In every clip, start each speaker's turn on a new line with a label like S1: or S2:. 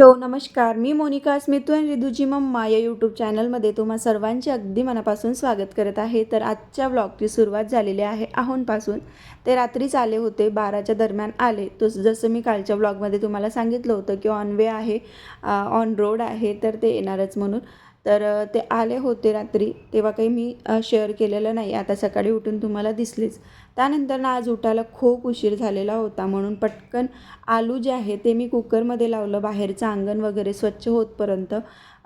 S1: Hello नमस्कार. मी Monika Smitu and Riduji mamma या यूट्यूब चॅनलमध्ये तुम्हा सर्वांचे अगदी मनापासून स्वागत करत आहे. तर आजच्या ब्लॉगची सुरुवात झालेली आहे आहोंपासून ते रात्रीच आले होते बाराच्या दरम्यान आले. तो जसं मी कालच्या ब्लॉगमध्ये तुम्हाला सांगितलं होतं की ऑन वे आहे ऑन रोड आहे तर ते येणारच म्हणून. तर ते आले होते रात्री. तेव्हा काही मी शेअर केलेलं नाही. आता सकाळी उठून तुम्हाला दिसलीच. त्यानंतर ना आज उठायला खूप उशीर झालेला होता म्हणून पटकन आलू जे आहे ते मी कुकरमध्ये लावलं. बाहेरचं अंगण वगैरे स्वच्छ होतपर्यंत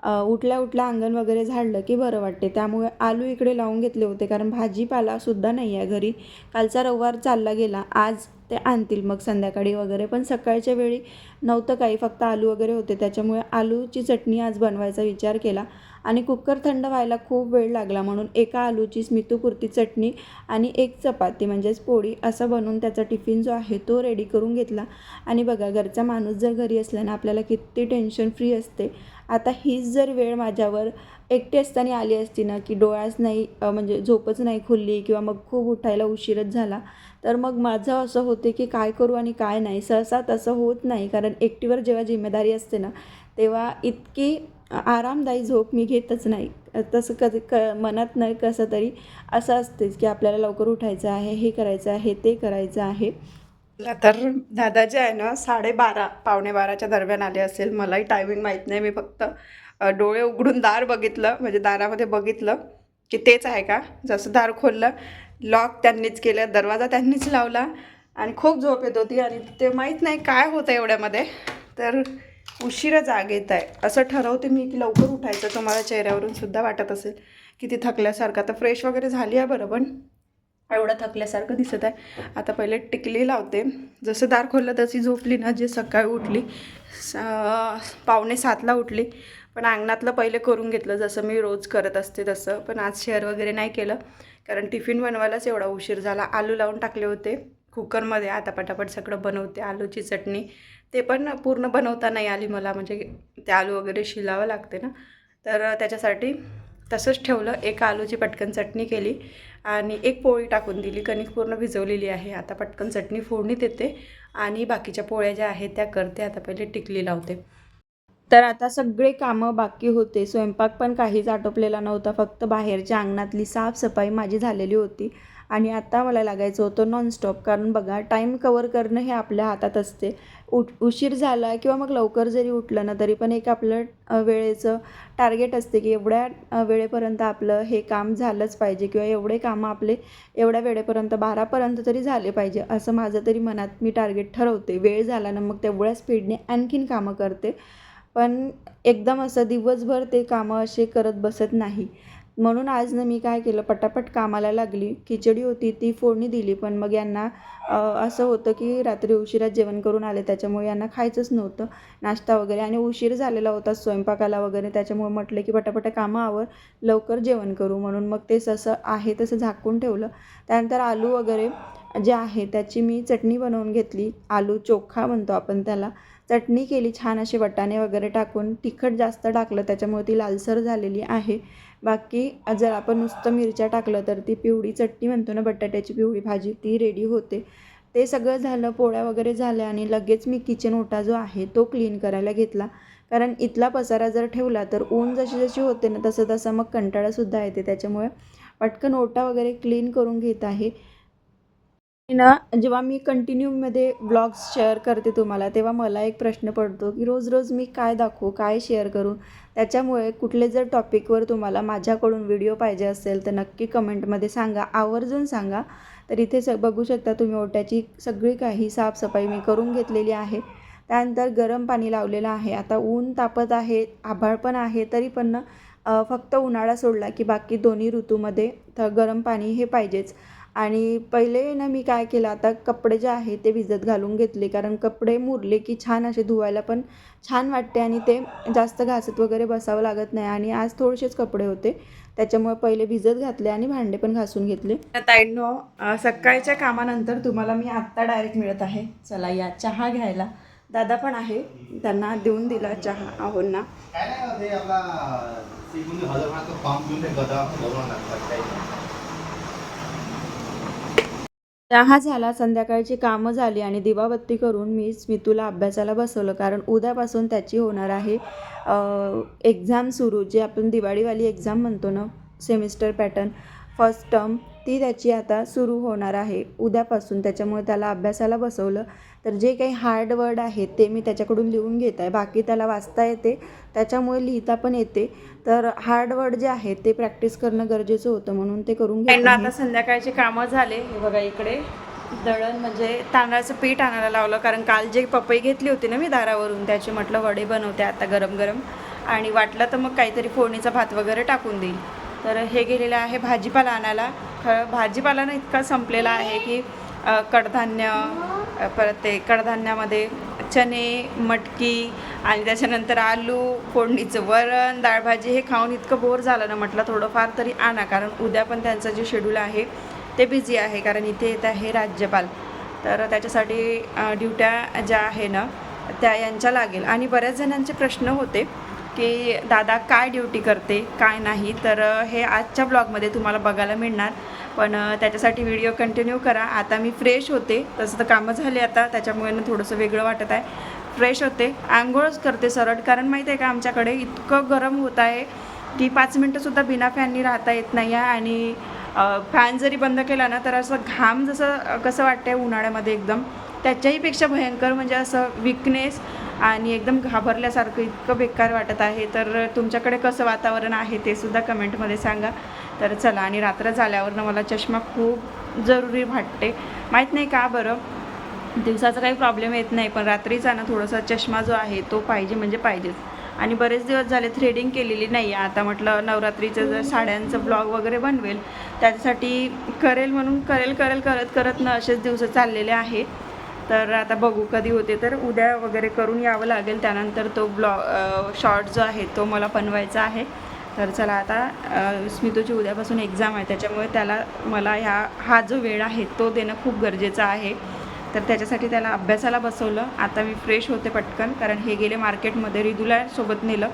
S1: उठल्या उठल्या अंगण वगैरे झाडलं की बरं वाटते. त्यामुळे आलू इकडे लावून घेतले होते. कारण भाजीपालासुद्धा नाही आहे घरी. कालचा रविवार चालला गेला. आज ते आणतील मग संध्याकाळी वगैरे. पण सकाळच्या वेळी नव्हतं काही फक्त आलू वगैरे होते. त्याच्यामुळे आलूची चटणी आज बनवायचा विचार केला आणि कुकर थंड व्हायला खूप वेळ लागला. म्हणून एका आलूची स्मितूपुरती चटणी आणि एक चपाती म्हणजेच पोळी असं बनवून त्याचा टिफिन जो आहे तो रेडी करून घेतला. आणि बघा घरचा माणूस जर घरी असल्यानं आपल्याला किती टेन्शन फ्री असते. आता हीच जर वेळ माझ्यावर एकटी असताना आली असती ना की डोळ्याच नाही म्हणजे झोपच नाही खुलली किंवा मग खूप उठायला उशीरच झाला तर मग माझं असं होते की काय करू आणि काय नाही. सहसा तसं होत नाही. कारण एकटीवर जेव्हा जिम्मेदारी असते ना तेव्हा इतकी आरामदायी झोप मी घेतच नाही. तसं कधी क मनात नाही कसं तरी असं असतेच की आपल्याला लवकर उठायचं आहे हे करायचं आहे ते करायचं आहे.
S2: तर दादा जे आहे ना साडेबारा पावणे बाराच्या दरम्यान आले असेल. मलाही टायमिंग माहीत नाही. मी फक्त डोळे उघडून दार बघितलं म्हणजे दारामध्ये बघितलं की तेच आहे का? जसं दार खोललं लॉक त्यांनीच केलं दरवाजा त्यांनीच लावला आणि खूप झोप येत होती आणि ते माहीत नाही काय होतं एवढ्यामध्ये. तर उशिरा जाग येत आहे. असं ठरवते मी की लवकर उठायचं. तुम्हाला चेहऱ्यावरून सुद्धा वाटत असेल की ती थकल्यासारखं. आता फ्रेश वगैरे झाली आहे बरं पण एवढं थकल्यासारखं दिसत आहे. आता पहिले टिकली लावते. जसं दार खोललं तशी झोपली ना जे सकाळी उठली. सा पावणे सातला उठली. पण अंगणातलं पहिले करून घेतलं जसं मी रोज करत असते तसं. पण आज शेअर वगैरे नाही केलं कारण टिफिन बनवायलाच एवढा उशीर झाला. आलू लावून टाकले होते कुकरमध्ये. आता पटापट सगळं बनवते आलूची चटणी. ते पण पूर्ण बनवता नाही आली मला म्हणजे ते आलू वगैरे शिलावं लागते ना. तर त्याच्यासाठी तसंच ठेवलं. एक आलूची पटकन चटणी केली आणि एक पोळी टाकून दिली. कणिक पूर्ण भिजवलेली आहे. आता पटकन चटणी फोडणी देते आणि बाकीच्या पोळ्या ज्या आहेत त्या करते. आता पहिले टिकली लावते.
S1: तर आता सगळे कामं बाकी होते. स्वयंपाक पण काहीच आटोपलेला नव्हता. फक्त बाहेरच्या अंगणातली साफसफाई माझी झालेली होती. आणि आता मला लागायचं होतं नॉनस्टॉप कारण बघा टाईम कवर करणं हे आपल्या हातात असते. उठ उशीर झाला किंवा मग लवकर जरी उठलं ना तरी पण एक आपलं वेळेचं टार्गेट असते की एवढ्या वेळेपर्यंत आपलं हे काम झालंच पाहिजे किंवा एवढे कामं आपले एवढ्या वेळेपर्यंत बारापर्यंत तरी झाले पाहिजे. असं माझं तरी मनात मी टार्गेट ठरवते. वेळ झाला ना मग तेवढ्या स्पीडने आणखीन कामं करते. पण एकदम असं दिवसभर ते कामं असे करत बसत नाही. म्हणून आज ना मी काय केलं पटापट कामाला लागली. खिचडी होती ती फोडणी दिली. पण मग यांना असं होतं की रात्री उशिरा जेवण करून आले. त्याच्यामुळे यांना खायचंच नव्हतं. नाश्ता वगैरे. आणि उशीर झालेला होता स्वयंपाकाला वगैरे. त्याच्यामुळे म्हटलं की पटापट कामावर लवकर जेवण करू. म्हणून मग ते ससं आहे तसं झाकून ठेवलं. त्यानंतर आलू वगैरे जे आहे त्याची मी चटणी बनवून घेतली. आलू चोखा म्हणतो आपण त्याला. चटणी केली छान असे वटाणे वगैरे टाकून तिखट जास्त टाकलं त्याच्यामुळे ती लालसर झालेली आहे. बाकी जर आपण नुसतं मिरच्या टाकलं तर ती पिवळी चटणी म्हणतो ना बटाट्याची पिवळी भाजी ती रेडी होते. ते सगळं झालं पोळ्या वगैरे झाल्या आणि लगेच मी किचन ओटा जो आहे तो क्लीन करायला घेतला. कारण इथला पसारा जर ठेवला तर ऊन जशी जशी होते ना तसं तसं मग कंटाळासुद्धा येते. त्याच्यामुळे पटकन ओटा वगैरे क्लीन करून घेत आहे. ना जेव्हा मी कंटिन्यूमध्ये ब्लॉग्स शेअर करते तुम्हाला तेव्हा मला एक प्रश्न पडतो की रोज रोज मी काय दाखवू काय शेअर करू? त्याच्यामुळे कुठले जर टॉपिकवर तुम्हाला माझ्याकडून व्हिडिओ पाहिजे असेल तर नक्की कमेंटमध्ये सांगा. आवर्जून सांगा. तर इथे स बघू शकता तुम्ही ओट्याची सगळी काही साफसफाई मी करून घेतलेली आहे. त्यानंतर गरम पाणी लावलेलं आहे. आता ऊन तापत आहे आभाळ पण आहे तरी पण फक्त उन्हाळा सोडला की बाकी दोन्ही ऋतूमध्ये तर गरम पाणी हे पाहिजेच. आणि पहिले ना मी काय केलं आता कपडे जे आहे ते भिजत घालून घेतले. कारण कपडे मुरले की छान असे धुवायला पण छान वाटते आणि ते जास्त घासत वगैरे बसावं लागत नाही. आणि आज थोडेसेच कपडे होते. त्याच्यामुळे पहिले भिजत घातले आणि भांडे पण घासून घेतले.
S2: ताईंनो अ, सकाळच्या कामानंतर तुम्हाला मी आत्ता डायरेक्ट मिळत आहे. चला या चहा घ्यायला. दादा पण आहे. त्यांना देऊन दिला चहा आहोंना.
S3: काय नाही ते आपला श्रीमंत हजार फॉर्म घेऊन ते गदा भरून लागतात काही
S1: चहा झाला संध्याकाळची कामं झाली आणि दिवाबत्ती करून मी स्मितूला अभ्यासाला बसवलं. कारण उद्यापासून त्याची होणार आहे एक्झाम सुरू. जे आपण दिवाळीवाली एक्झाम म्हणतो ना सेमिस्टर पॅटर्न फर्स्ट टर्म ती त्याची आता सुरू होणार आहे. उद्यापासून त्याच्यामुळे त्याला अभ्यासाला बसवलं. तर जे काही हार्ड वर्ड आहेत ते मी त्याच्याकडून लिहून घेत आहे. बाकी त्याला वाचता येते. त्याच्यामुळे लिहिता पण येते. तर हार्ड वर्ड जे आहेत ते प्रॅक्टिस करणं गरजेचं होतं म्हणून ते करून घेते
S2: त्यांना
S1: मी.
S2: आता संध्याकाळचे कामं झाले. हे बघा इकडे. दळण म्हणजे तांदळाचं पीठ आणायला लावलं. कारण काल जे पपई घेतली होती ना मी दारावरून त्याचे म्हटलं वडे बनवते आता गरम गरम. आणि वाटलं तर मग काहीतरी फोडणीचा भात वगैरे टाकून देईल. तर हे गेलेलं आहे भाजीपाला आणायला. फळ भाजीपाला इतका संपलेला आहे की कडधान्य परत ते कडधान्यामध्ये चणे मटकी आणि त्याच्यानंतर आलू फोडणीचं वरण डाळभाजी हे खाऊन इतकं बोर झालं ना म्हटलं थोडंफार तरी आणा. कारण उद्या पण त्यांचं जे शेड्यूल आहे ते बिझी आहे. कारण इथे येत आहे राज्यपाल. तर त्याच्यासाठी ड्युट्या ज्या आहे ना त्या यांच्या लागेल. आणि बऱ्याच जणांचे प्रश्न होते. की दादा काय ड्युटी करते काय नाही तर हे आजच्या ब्लॉगमध्ये तुम्हाला बघायला मिळणार. पण त्याच्यासाठी व्हिडिओ कंटिन्यू करा. आता मी फ्रेश होते. तसं तर कामं झाले आता. त्याच्यामुळे ना थोडंसं वेगळं वाटत आहे. फ्रेश होते. आंघोळच करते सरळ. कारण माहीत आहे का आमच्याकडे इतकं गरम होत आहे की पाच मिनटंसुद्धा बिना फॅननी राहता येत नाही आहे. आणि फॅन जरी बंद केला ना तर असं घाम जसं कसं कसं आहे उन्हाळ्यामध्ये एकदम त्याच्याहीपेक्षा भयंकर म्हणजे असं विकनेस आणि एकदम घाबरल्यासारखं इतकं बेकार वाटत आहे. तर तुमच्याकडे कसं वातावरण आहे ते सुद्धा कमेंटमध्ये सांगा. तर चला आणि रात्र झाल्यावरनं मला चष्मा खूप जरुरी वाटते. माहीत नाही का बरं? दिवसाचा काही प्रॉब्लेम येत नाही पण रात्रीचा ना थोडासा चष्मा जो आहे तो पाहिजे म्हणजे पाहिजेच. आणि बरेच दिवस झाले थ्रेडिंग केलेली नाही आहे. आता म्हटलं नवरात्रीचं जर साड्यांचं ब्लॉग वगैरे बनवेल त्याच्यासाठी करेल म्हणून करेल करेल करत करत ना असेच दिवस चाललेले आहे. तर आता बघू कधी होते. तर उद्या वगैरे करून यावं लागेल. त्यानंतर तो ब्लॉग शॉर्ट जो आहे तो मला बनवायचा आहे. तर चला आता स्मितूची उद्यापासून एक्झाम आहे. त्याच्यामुळे त्याला मला ह्या हा जो वेळ आहे तो देणं खूप गरजेचं आहे. तर त्याच्यासाठी त्याला अभ्यासाला बसवलं. आता मी फ्रेश होते पटकन कारण हे गेले मार्केटमध्ये रिदूला सोबत नेलं.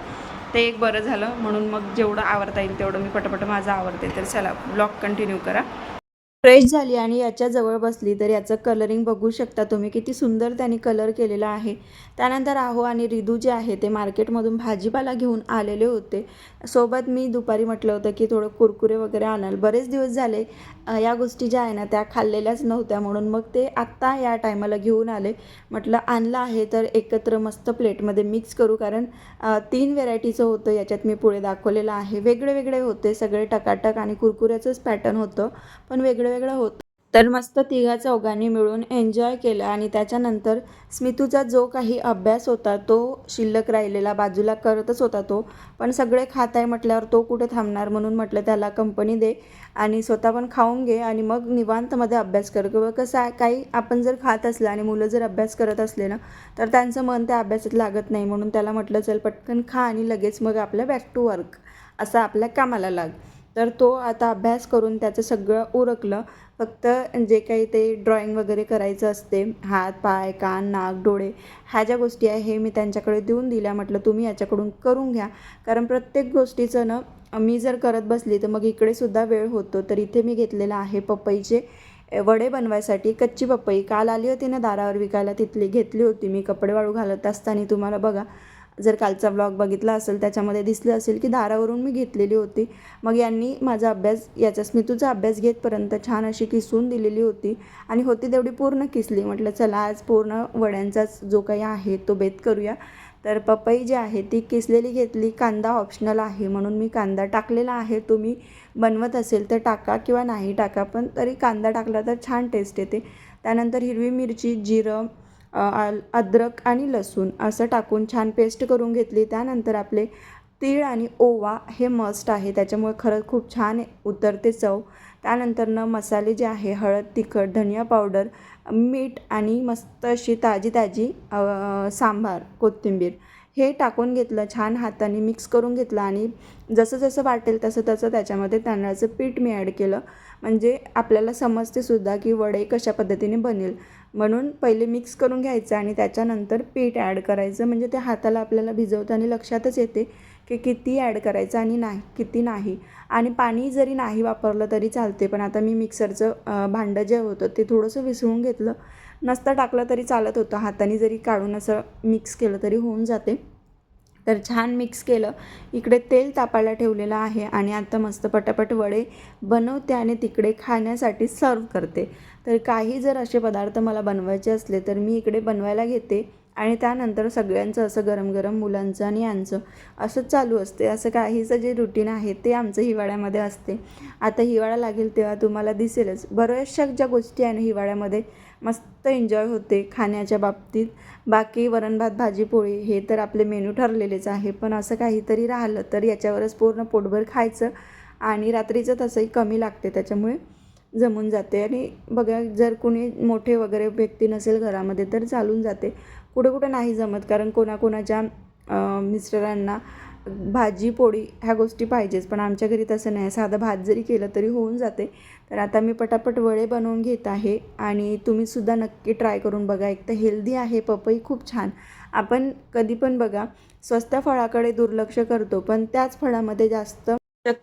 S2: ते एक बरं झालं. म्हणून मग जेवढं आवरता येईल तेवढं मी पटपट माझं आवडते तर चला ब्लॉग कंटिन्यू करा.
S1: फ्रेश झाली आणि याच्या जवळ बसली तर याचं कलरिंग बघू शकता तुम्ही. किती सुंदर त्यांनी कलर केलेला आहे. त्यानंतर आहो आणि रिदू जे आहे ते मार्केटमधून भाजीपाला घेऊन आलेले होते. सोबत मी दुपारी म्हटलं होतं की थोडं कुरकुरे वगैरे आणाल. बरेच दिवस झाले या गोष्टी ज्या आहे ना त्या खाल्लेल्याच नव्हत्या. म्हणून मग ते आत्ता या टायमाला घेऊन आले. म्हटलं आणलं आहे तर एकत्र मस्त प्लेटमध्ये मिक्स करू. कारण तीन व्हेरायटीचं होतं. याच्यात मी पुढे दाखवलेलं आहे. वेगळे वेगळे होते. सगळे टकाटक आणि कुरकुऱ्याचंच पॅटर्न होतं. पण वेगळं वेगळं होतं. तर मस्त तिघा चौघांनी मिळून एन्जॉय केलं आणि त्याच्यानंतर स्मितूचा जो काही अभ्यास होता तो शिल्लक राहिलेला बाजूला करतच होता तो. पण सगळे खात आहे म्हटल्यावर तो कुठे थांबणार म्हणून म्हटलं त्याला कंपनी दे आणि स्वतः पण खाऊन घे आणि मग निवांतमध्ये अभ्यास कर. किंवा कसं आहे काही आपण जर खात असलं आणि मुलं जर अभ्यास करत असले ना तर त्यांचं मन त्या अभ्यासात लागत नाही म्हणून त्याला म्हटलं चल पटकन खा आणि लगेच मग आपलं बॅक टू वर्क असं आपल्या कामाला लाग. तर तो आता अभ्यास करून त्याचं सगळं उरकलं. फक्त जे काही ते ड्रॉइंग वगैरे करायचं असते हात पाय कान नाक डोळे ह्या ज्या गोष्टी आहे हे मी त्यांच्याकडे देऊन दिल्या. म्हटलं तुम्ही याच्याकडून करून घ्या. कारण प्रत्येक गोष्टीचं ना मी जर करत बसली तर मग इकडे सुद्धा वेळ होतो. तर इथे मी घेतलेला आहे पपईचे वडे बनवायसाठी कच्ची पपई. काल आली होती ना दारावर विकायला तिथली घेतली होती मी. कपडे वाळू घालत असताना तुम्हाला बघा जर कालचा ब्लॉग बघितला असेल त्याच्यामध्ये दिसलं असेल की दारावरून मी घेतलेली होती. मग यांनी माझा अभ्यास याचा स्मितूचा अभ्यास घेतपर्यंत छान अशी किसून दिलेली होती आणि होती तेवढी पूर्ण किसली. म्हटलं चला आज पूर्ण वड्यांचाच जो काही आहे तो बेत करूया. तर पपई जी आहे ती किसलेली घेतली. कांदा ऑप्शनल आहे म्हणून मी कांदा टाकलेला आहे. तुम्ही बनवत असेल तर टाका किंवा नाही टाका पण तरी कांदा टाकला तर छान टेस्ट येते. त्यानंतर हिरवी मिरची जिरं अद्रक आणि लसूण असं टाकून छान पेस्ट करून घेतली. त्यानंतर आपले तीळ आणि ओवा हे मस्ट आहे. त्याच्यामुळे खरंच खूप छान उतरते चव. त्यानंतरनं मसाले जे आहे हळद तिखट धनिया पावडर मीठ आणि मस्त अशी ताजी ताजी सांबार कोथिंबीर हे टाकून घेतलं छान हाताने मिक्स करून घेतलं आणि जसं जसं वाटेल तसं तसं त्याच्यामध्ये तांदळाचं पीठ मी ॲड केलं. म्हणजे आपल्याला समजते सुद्धा की वडे कशा पद्धतीने बनेल. म्हणून पहिले मिक्स करून घ्यायचं आणि त्याच्यानंतर पीठ ॲड करायचं. म्हणजे ते हाताला आपल्याला भिजवताना लक्षातच येते की किती ॲड करायचं आणि नाही किती नाही. आणि पाणी जरी नाही वापरलं तरी चालते पण आता मी मिक्सरचं भांडं जे होतं ते थोडंसं विसळून घेतलं. नसतं टाकलं तरी चालत होतं. हाताने जरी काढून असं मिक्स केलं तरी होऊन जाते. तर छान मिक्स केलं. इकडे तेल तापायला ठेवलेलं आहे आणि आता मस्त पटापट वडे बनवते आणि तिकडे खाण्यासाठी सर्व करते. तर काही जर असे पदार्थ मला बनवायचे असले तर मी इकडे बनवायला घेते आणि त्यानंतर सगळ्यांचं असं गरम गरम मुलांचं आणि यांचं असं चालू असते. असं काहीचं जे रुटीन आहे ते आमचं हिवाळ्यामध्ये असते. आता हिवाळा लागेल तेव्हा तुम्हाला दिसेलच. बऱ्याचशा ज्या गोष्टी आहे ना हिवाळ्यामध्ये मस्त एन्जॉय होते खाण्याच्या बाबतीत. बाकी वरण भात भाजी पोळी हे तर आपले मेनू ठरलेलेच आहे. पण असं काहीतरी राहिलं तर याच्यावरच पूर्ण पोटभर खायचं आणि रात्रीचं तसंही कमी लागते. त्याच्यामुळे जमून जाते. आणि बघा जर कुणी मोठे वगैरे व्यक्ती नसेल घरामध्ये तर चालून जाते. कुठं कुठं नाही जमत. कारण कोणाकोणाच्या मिस्टरांना भाजी पोळी ह्या गोष्टी पाहिजेच. पण आमच्या घरी तसं नाही. साधं भात जरी केलं तरी होऊन जाते. तर आता मी पटापट वडे बनवून घेत आहे आणि तुम्हीसुद्धा नक्की ट्राय करून बघा. एक तर हेल्दी आहे पपई खूप छान. आपण कधी पण बघा स्वस्त फळाकडे दुर्लक्ष करतो पण त्याच फळामध्ये जास्त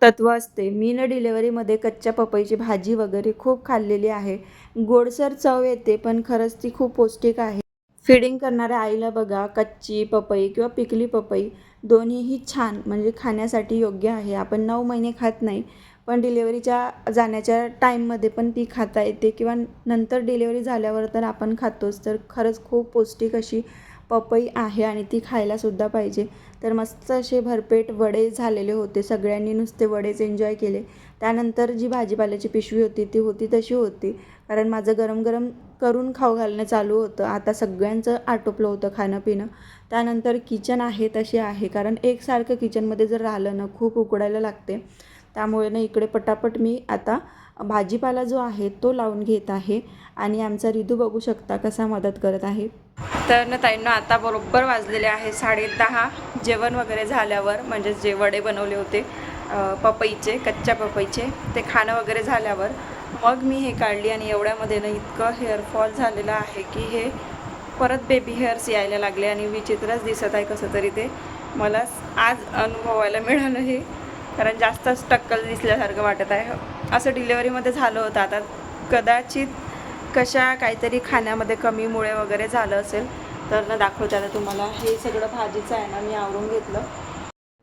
S1: तत्व असते. मी न डिलेवरीमध्ये कच्च्या पपईची भाजी वगैरे खूप खाल्लेली आहे. गोडसर चव येते पण खरंच ती खूप पौष्टिक आहे. फिडिंग करणाऱ्या आईला बघा कच्ची पपई किंवा पिकली पपई. दोन्हीही छान म्हणजे खाण्यासाठी योग्य आहे. आपण नऊ महिने खात नाही पण डिलेवरीच्या जाण्याच्या टाईममध्ये पण ती खाता येते किंवा नंतर डिलेवरी झाल्यावर तर आपण खातोच. तर खरंच खूप पौष्टिक अशी पपई आहे आणि ती खायलासुद्धा पाहिजे. तर मस्त असे भरपेट वडे झालेले होते. सगळ्यांनी नुसते वडेच एन्जॉय केले. त्यानंतर जी भाजीपाल्याची पिशवी होती ती होती तशी होती. कारण माझं गरम गरम करून खाऊ घालणं चालू होतं. आता सगळ्यांचं आटोपलं होतं खाणं पिणं त्यानंतर किचन आहे तशी आहे. कारण एकसारखं किचनमध्ये जर राहिलं ना खूप उकडायला लागते. त्यामुळे ना इकडे पटापट मी आता भाजीपाला जो आहे तो लावून घेत आहे. आणि आमचा रिदू बघू शकता कसा मदत करत आहे.
S2: तर ना ताईंना आता बरोबर वाजलेले आहे साडे दहा जेवण वगैरे झाल्यावर म्हणजे जे वडे बनवले होते पपईचे कच्च्या पपईचे ते खाणं वगैरे झाल्यावर मग मी हे काढली. आणि एवढ्यामध्ये ना इतकं हेअरफॉल झालेलं आहे की हे परत बेबी हेअर्स यायला लागले आणि विचित्रच दिसत आहे कसं तरी ते. मला आज अनुभवायला मिळालं हे कारण जास्तच टक्कल दिसल्यासारखं वाटत आहे. असं डिलेवरीमध्ये झालं होतं आता. कदाचित कशा काहीतरी खाण्यामध्ये कमीमुळे वगैरे झालं असेल तर ना दाखवते आता तुम्हाला. हे सगळं भाजीचं आहे ना मी आवरून घेतलं.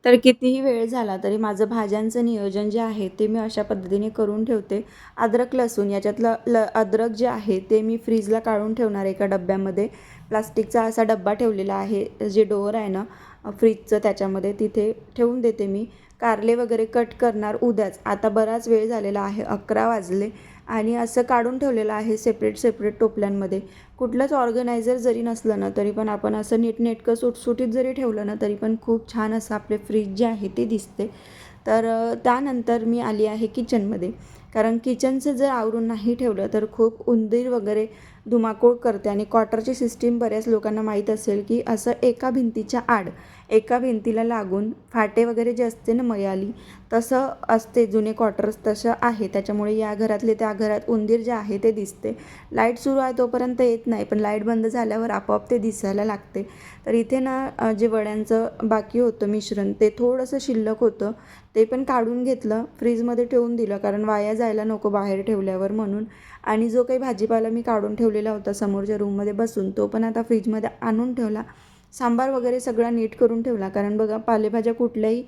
S1: तर कितीही वेळ झाला तरी माझं भाज्यांचं नियोजन जे आहे ते मी अशा पद्धतीने करून ठेवते. अद्रक लसूण याच्यातलं ल अद्रक जे आहे ते मी फ्रीजला काढून ठेवणार एका डब्यामध्ये. प्लास्टिकचा असा डब्बा ठेवलेला आहे जे डोअर आहे ना फ्रीजचं त्याच्यामध्ये तिथे ठेवून देते मी. कारले वगैरे कट करणार उद्याच. आता बराच वेळ झालेला आहे अकरा वाजले. आणि असं काढून ठेवलेलं आहे सेपरेट सेपरेट टोपल्यांमध्ये. कुठलंच ऑर्गनायझर जरी नसलं ना तरी पण आपण असं नीटनेटकं सुटसुटीत जरी ठेवलं ना तरी पण खूप छान असं आपले फ्रीज जे आहे ते दिसते. तर त्यानंतर मी आली आहे किचनमध्ये कारण किचनचं जर आवरून नाही ठेवलं तर खूप उंदीर वगैरे धुमाकूळ करते. आणि क्वार्टरची सिस्टीम बऱ्याच लोकांना माहीत असेल की असं एका भिंतीच्या आड एका भिंतीला लागून फाटे वगैरे जे असते ना मयाली तसं असते जुने क्वार्टर्स तसं आहे. त्याच्यामुळे या घरातले त्या घरात उंदीर जे आहे ते दिसते. लाइट सुरू आहे तोपर्यंत येत नाही पण लाइट बंद झाल्यावर आपोआप ते दिसायला लागते. तर इथे ना जे वड्यांचं बाकी होतं मिश्रण ते थोडंसं शिल्लक होतं. ते पण काढून घेतलं फ्रीजमध्ये ठेवून दिलं कारण वाया जायला नको बाहेर ठेवल्यावर म्हणून. आणि जो काही भाजीपाला मी काढून ठेवलेला होता समोरच्या रूममध्ये बसून तो पण आता फ्रीजमध्ये आणून ठेवला. सांबार वगैरे सगळा नीट करून ठेवला. कारण बघा पालेभाज्या कुठल्याही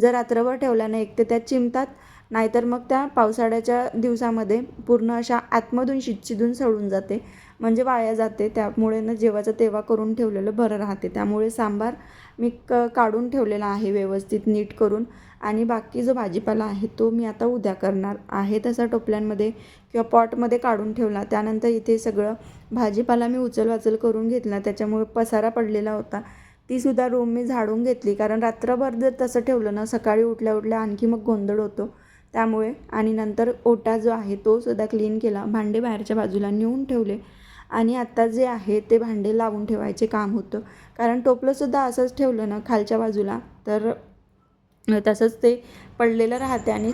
S1: जर रात्रभर ठेवल्या नाही एक तर त्या चिमतात. नाहीतर मग त्या पावसाळ्याच्या दिवसामध्ये पूर्ण अशा आतमधून शिदशिदून सडून जाते. म्हणजे वाया जाते. त्यामुळे ना जेवाचं तेव्हा करून ठेवलेलं बरं राहते. त्यामुळे सांबार मी क काढून ठेवलेला आहे व्यवस्थित नीट करून. आणि बाकी जो भाजीपाला आहे तो मी आता उद्या करणार आहे. तसा टोपल्यांमध्ये किंवा पॉटमध्ये काढून ठेवला. त्यानंतर इथे सगळं भाजीपाला मी उचलवाचल करून घेतला. त्याच्यामुळे पसारा पडलेला होता. तीसुद्धा रूम मी झाडून घेतली. कारण रात्रभर जर तसं ठेवलं ना सकाळी उठल्या उठल्या आणखी मग गोंधळ होतो. त्यामुळे आणि नंतर ओटा जो आहे तो सुद्धा क्लीन केला. भांडे बाहेरच्या बाजूला नेऊन ठेवले. आणि आत्ता जे आहे ते भांडे लावून ठेवायचे काम होतं. कारण टोपलंसुद्धा असंच ठेवलं ना खालच्या बाजूला. तर तसंच ते पडलेलं राहते आणि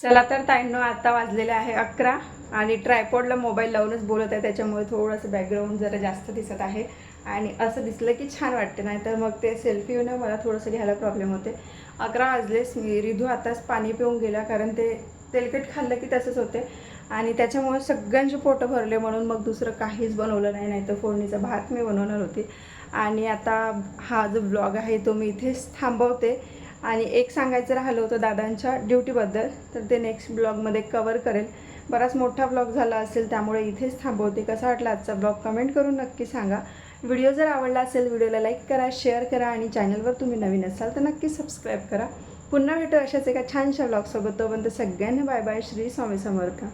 S2: चला तर ताईंनो आता वाजलेले आहे अकरा
S1: आणि ट्रायपॉडला मोबाईल लावूनच बोलत आहे. त्याच्यामुळे थोडंसं बॅकग्राऊंड जरा जास्त दिसत आहे. आणि असं दिसलं की छान वाटते नाही तर मग ते सेल्फी येऊन मला थोडंसं घ्यायला प्रॉब्लेम होते. अकरा वाजलेच मी रिधू आताच पाणी पिऊन गेला कारण ते तेलकट खाल्लं की तसंच होते. आणि त्याच्यामुळे सगळ्यांचे पोटं भरले म्हणून मग दुसरं काहीच बनवलं नाही नाही तर फोडणीचा भात मी बनवणार होती. आणि आता हा जो ब्लॉग आहे तो मी इथेच थांबवते. आणि एक सांगायचं राहिलं होतं दादांच्या ड्युटीबद्दल तर ते नेक्स्ट ब्लॉगमध्ये कवर करेल. बराच मोठा ब्लॉग झाला असेल त्यामुळे इथेच थांबवते. कसा वाटला आजचा ब्लॉग कमेंट करून नक्की सांगा. व्हिडिओ जर आवडला असेल व्हिडिओला लाईक करा शेअर करा आणि चॅनलवर तुम्ही नवीन असाल तर नक्की सबस्क्राईब करा. पुन्हा भेटू अशाच एका छानशा ब्लॉगसोबत तोपर्यंत सगळ्यांना बाय बाय श्री स्वामी समर्थ.